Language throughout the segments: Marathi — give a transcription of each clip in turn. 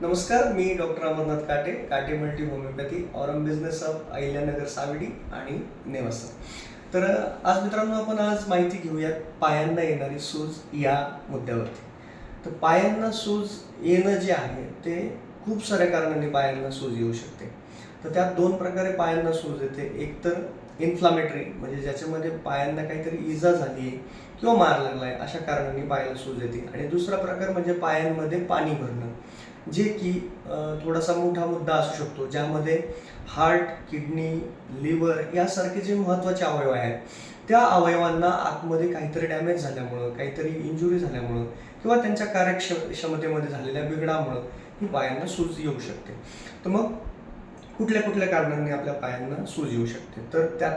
नमस्कार मी doctor Amarnath Kate Kate multi homeopathy Aurum business of Ahilyanagar Savedi आणि नेवासा. तर आज मित्रांनो आपण आज माहिती घेऊयात पायांना येणारी सूज या मुद्द्यावरती. तर पायांना सूज येणं जे आहे ते खूप साऱ्या कारणांनी पायांना सूज येऊ शकते. तर त्यात दोन प्रकारे पायांना सूज येते. एक तर इन्फ्लामेटरी म्हणजे ज्याच्यामध्ये पायांना काहीतरी इजा झाली आहे किंवा मार लागला आहे अशा कारणांनी पायाला सूज येते. आणि दुसरा प्रकार म्हणजे पायांमध्ये पाणी भरणं. जे की थोडासा मोठा मुद्दा असू शकतो ज्यामध्ये हार्ट किडनी लिव्हर यासारखे जे महत्त्वाचे अवयव आहेत त्या अवयवांना आतमध्ये काहीतरी डॅमेज झाल्यामुळं काहीतरी इंजुरी झाल्यामुळं किंवा त्यांच्या कार्यक्षम क्षमतेमध्ये झालेल्या बिघडामुळं ही पायांना सूज येऊ शकते. तर मग कुठल्या कुठल्या कारणांनी आपल्या पायांना सूज येऊ शकते? तर त्या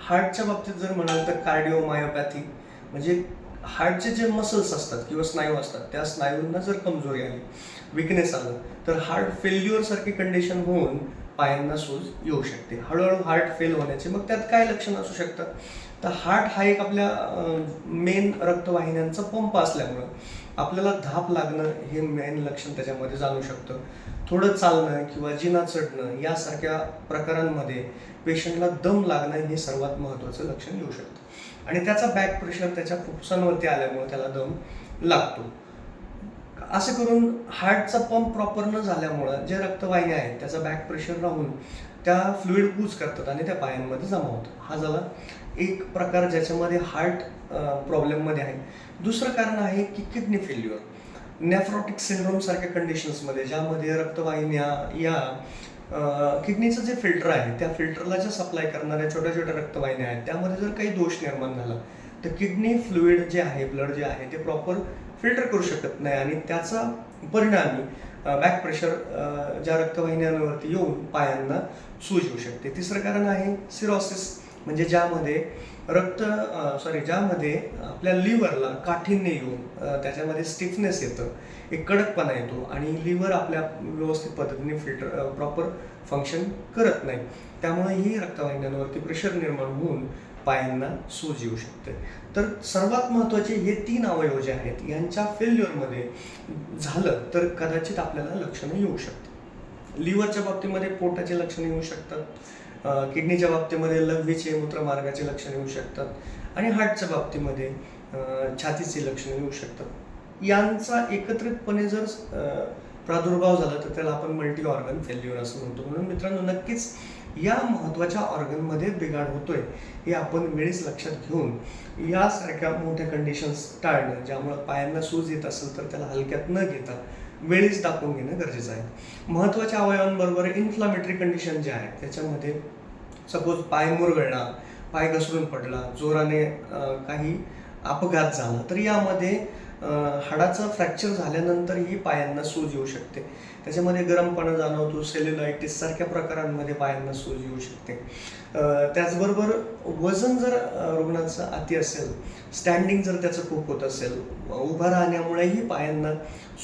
हार्टच्या बाबतीत जर म्हणाल तर कार्डिओमायोपॅथी म्हणजे हार्टचे जे मसल्स असतात किंवा स्नायू असतात त्या स्नायूंना जर कमजोरी आली विकनेस आलं तर हार्ट फेल्युअर सारखी कंडिशन होऊन पायांना सूज येऊ शकते. हळूहळू हार्ट फेल होण्याचे मग त्यात काय लक्षण असू शकतात? तर हार्ट हा एक आपल्या मेन रक्तवाहिन्यांचा पंप असल्यामुळं आपल्याला धाप लागणं हे मेन लक्षण त्याच्यामध्ये जाणू शकतं. थोडं चालणं किंवा जिना चढणं यासारख्या प्रकारांमध्ये पेशंटला दम लागणं हे सर्वात महत्त्वाचं लक्षण येऊ शकतं. आणि त्याचा बॅक प्रेशर त्याच्या फुफ्फुसांवरती आल्यामुळे त्याला दम लागतो. असं करून हार्टचा पंप प्रॉपर न झाल्यामुळं जे रक्तवाहिन्या आहेत त्याचा बॅक प्रेशर राहून त्या फ्लुईड पूज करतात आणि त्या पायांमध्ये जमा होतात. हा झाला एक प्रकार ज्याच्यामध्ये हार्ट प्रॉब्लेममध्ये आहे. दुसरं कारण आहे की किडनी फेल्युअर नेफ्रॉटिक सिंड्रोम सारख्या कंडिशन्समध्ये ज्यामध्ये रक्तवाहिन्या या किडनीचं जे फिल्टर आहे त्या फिल्टरला ज्या सप्लाय करणाऱ्या छोट्या छोट्या रक्तवाहिन्या आहेत त्यामध्ये जर काही दोष निर्माण झाला तर किडनी फ्लुईड जे आहे ब्लड जे आहे ते प्रॉपर फिल्टर करू शकत नाही आणि त्याचा परिणामी बॅक प्रेशर ज्या रक्तवाहिन्यांवरती येऊन पायांना सूज येऊ शकते. तिसरं कारण आहे सिरोसिस म्हणजे ज्यामध्ये रक्त सॉरी ज्यामध्ये आपल्या लिव्हरला काठिण्य येऊन त्याच्यामध्ये स्टिफनेस येतं एक कडकपणा येतो आणि लिव्हर आपल्या व्यवस्थित पद्धतीने फिल्टर प्रॉपर फंक्शन करत नाही. त्यामुळे ही रक्तवाहिन्यांवरती प्रेशर निर्माण होऊन पायांना सूज येऊ शकते. तर सर्वात महत्त्वाचे हे तीन अवयव जे आहेत यांच्या फेल्युअरमध्ये झालं तर कदाचित आपल्याला लक्षणं येऊ शकतात लिव्हरच्या बाबतीमध्ये पोटाचे लक्षणं येऊ शकतात. किडनीच्या बाबतीमध्ये लघवीचे मूत्रमार्गाचे लक्षणे येऊ शकतात आणि हार्टच्या बाबतीमध्ये छातीचे लक्षणं येऊ शकतात. यांचा एकत्रितपणे जर प्रादुर्भाव झाला तर त्याला आपण मल्टी ऑर्गन फेल्युअर असं म्हणतो. म्हणून मित्रांनो नक्कीच या महत्त्वाच्या ऑर्गनमध्ये बिघाड होतोय हे आपण वेळीच लक्षात घेऊन यासारख्या मोठ्या कंडिशन्स टाळणं ज्यामुळं पायांना सूज येत असेल तर त्याला हलक्यात न घेता वेळीच दाखवून घेणं गरजेचं आहे. महत्त्वाच्या अवयवांबरोबर इन्फ्लामेटरी कंडिशन जे आहे त्याच्यामध्ये सपोज पाय मुरगळला पाय घसरून पडला जोराने काही अपघात झाला तर यामध्ये हाडाचं फ्रॅक्चर झाल्यानंतरही पायांना सूज येऊ शकते. त्याच्यामध्ये गरमपणा जाणवतो सेल्युलायटिस सारख्या प्रकारांमध्ये पायांना सूज येऊ शकते. त्याचबरोबर वजन जर रुग्णाचं अति असेल स्टँडिंग जर त्याचं खूप होत असेल उभं राहण्यामुळेही पायांना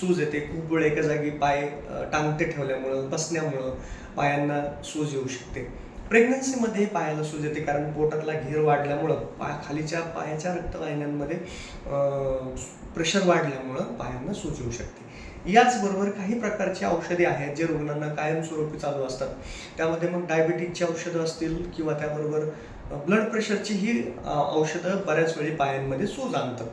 सूज येते. खूप वेळ एका जागी पाय टांगते ठेवल्यामुळं बसण्यामुळं पायांना सूज येऊ शकते. प्रेग्नन्सीमध्ये पायाला सूज येते कारण पोटातला घेर वाढल्यामुळं पाय खालीच्या पायाच्या रक्तवाहिन्यांमध्ये प्रेशर वाढल्यामुळं पायांना सूज येऊ शकते. याचबरोबर काही प्रकारची औषधे आहेत जे रुग्णांना कायमस्वरूपी चालू असतात. त्यामध्ये मग डायबिटीजची औषधं असतील किंवा त्याबरोबर ब्लड प्रेशरची ही औषधं बऱ्याच वेळी पायांमध्ये सूज आणतात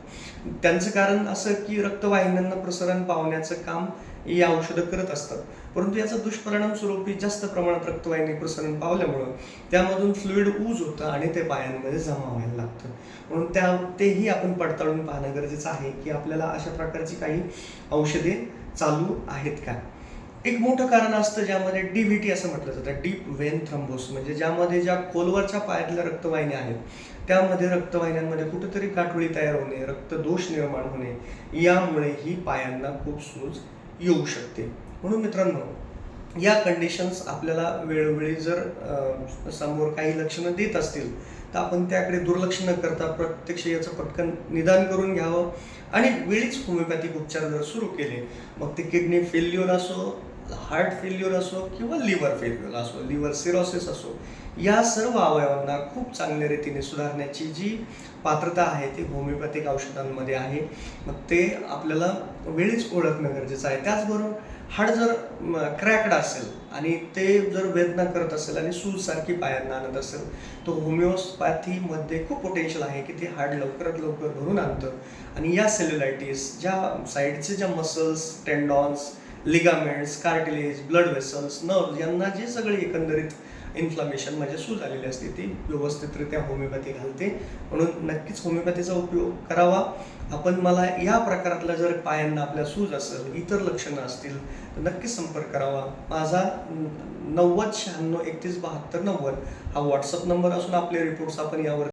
त्यांचं कारण असं की रक्तवाहिन्यांना प्रसरण पावण्याचं काम ही औषधं करत असतात. परंतु याचा दुष्परिणाम स्वरूपी जास्त प्रमाणात रक्तवाहिनी प्रसरण पावल्यामुळं त्यामधून फ्लुईड ऊज होतं आणि ते पायांमध्ये जमा व्हायला लागतं. म्हणून त्या तेही आपण पडताळून पाहणं गरजेचं आहे की आपल्याला अशा प्रकारची काही औषधे चालू आहेत का? एक मोठं कारण असतं ज्यामध्ये डी व्ही टी असं म्हटलं जातं डीप वेन थ्रम्बोस म्हणजे ज्यामध्ये ज्या खोलवरच्या पायातल्या रक्तवाहिन्या आहेत त्यामध्ये रक्तवाहिन्यांमध्ये कुठेतरी गाठोळी तयार होणे रक्तदोष निर्माण होणे यामुळे ही पायांना खूप सूज येऊ शकते. म्हणून मित्रांनो या कंडिशन्स आपल्याला वेळोवेळी जर समोर काही लक्षणं देत असतील तर आपण त्याकडे दुर्लक्ष न करता प्रत्यक्ष याचं पटकन निदान करून घ्यावं. आणि वेळीच होमिओपॅथिक उपचार जर सुरू केले मग ते किडनी फेल्युअर असो हार्ट फेल्युअर असो किंवा लिव्हर फेल्युअर असो लिव्हर सिरोसिस असो या सर्व अवयवांना खूप चांगल्या रीतीने सुधारण्याची जी पात्रता आहे ती होमिओपॅथिक औषधांमध्ये आहे. मग ते आपल्याला वेळीच ओळखणं गरजेचं आहे. त्याचबरोबर हाड जर क्रॅकड असेल आणि ते जर वेदना करत असेल आणि सूजसारखी पायांना आणत असेल तर होमिओपॅथीमध्ये खूप पोटेन्शियल आहे की ते हाड लवकरात लवकर भरून आणतं. आणि या सेल्युलायटीस ज्या साईडचे ज्या muscles tendons ligaments cartilage blood vessels nerve यांना जे सगळे एकंदरीत इन्फ्लामेशन म्हणजे सूज आलेली असते ती व्यवस्थितरित्या होमिओपॅथी घालते. म्हणून नक्कीच होमिओपॅथीचा उपयोग करावा. आपण मला या प्रकारातल्या जर पायांना आपल्या सूज असेल इतर लक्षणं असतील तर नक्कीच संपर्क करावा. माझा नव्वद शहाण्णव एकतीस बहात्तर नव्वद हा व्हॉट्सअप नंबर असून आपले रिपोर्ट्स आपण यावर